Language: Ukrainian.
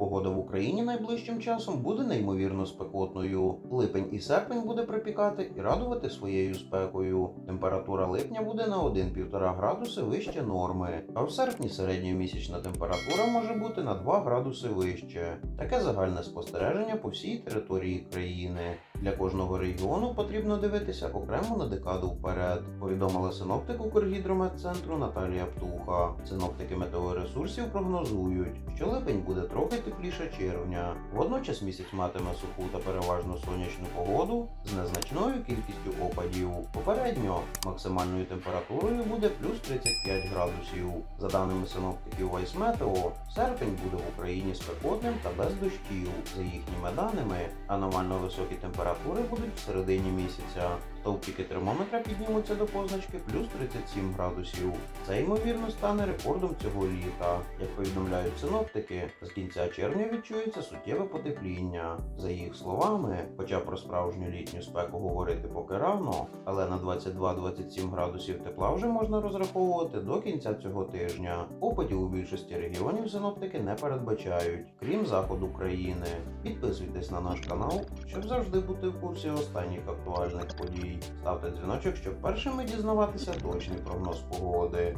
Погода в Україні найближчим часом буде неймовірно спекотною. Липень і серпень буде припікати і радувати своєю спекою. Температура липня буде на 1-1,5 градуси вище норми, а в серпні середньомісячна температура може бути на 2 градуси вище. Таке загальне спостереження по всій території країни. Для кожного регіону потрібно дивитися окремо на декаду вперед, повідомила синоптик Укргідрометцентру Наталія Птуха. Синоптики метеоресурсів прогнозують, що липень буде трохи тепліше червня. Водночас місяць матиме суху та переважно сонячну погоду з незначною кількістю опадів. Попередньо максимальною температурою буде плюс 35 градусів. За даними синоптиків Вайсметео, серпень буде в Україні спекотним та без дощів. За їхніми даними, аномально високі температури будуть в середині місяця. Стовпчики термометра піднімуться до позначки плюс 37 градусів. Це ймовірно стане рекордом цього літа. Як повідомляють синоптики, з кінця червня відчується суттєве потепління. За їх словами, хоча про справжню літню спеку говорити поки рано, але на 22-27 градусів тепла вже можна розраховувати до кінця цього тижня. Опадів у більшості регіонів синоптики не передбачають, крім заходу країни. Підписуйтесь на наш канал, щоб завжди бути в курсі останніх актуальних подій. Ставте дзвіночок, щоб першими дізнаватися точний прогноз погоди.